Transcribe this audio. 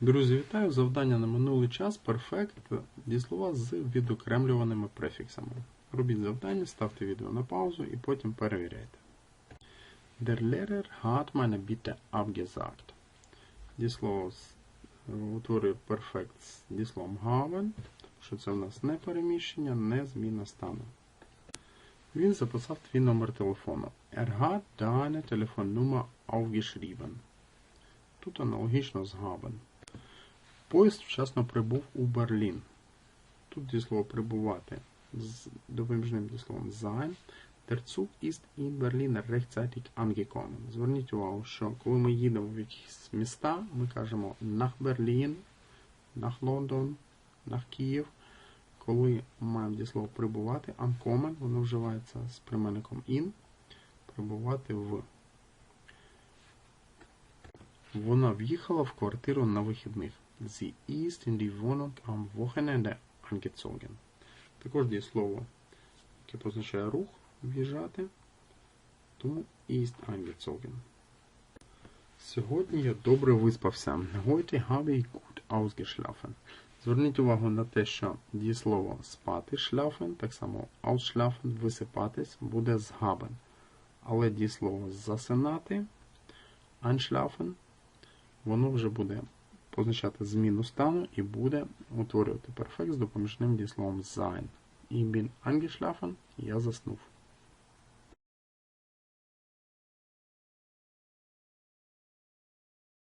Друзі, вітаю! Завдання на минулий час перфект дієслова з відокремлюваними префіксами. Робіть завдання, ставте відео на паузу і потім перевіряйте. Der Lehrer hat meine Bitte abgesagt. Дієслово утворює перфект з дієсловом haben, що це в нас не переміщення, не зміна стану. Він записав твій номер телефону. Er hat deine Telefonnummer aufgeschrieben. Тут аналогічно з haben. Поїзд вчасно прибув у Берлін. Тут дієслово прибувати з допоміжним дієсловом sein. Der Zug ist in Berlin rechtzeitig angekommen. Зверніть увагу, що коли ми їдемо в якісь міста, ми кажемо nach Berlin, nach London, nach Київ. Коли маємо дієслово прибувати, ankommen, воно вживається з прийменником in, прибувати в. Вона в'їхала в квартиру на вихідних. Sie ist in die Wohnung am Wochenende angezogen. Також дієслово, яке позначає рух, в'їжджати, тому ist angezogen. Сьогодні я добре виспався. Heute habe ich gut ausgeschlafen. Зверніть увагу на те, що дієслово спати schlafen, так само ausschlafen, висипатись, буде з haben. Але дієслово засинати einschlafen, воно вже буде позначати зміну стану і буде утворювати перфект з допоміжним дієсловом sein. Ich bin angeschlafen, я заснув.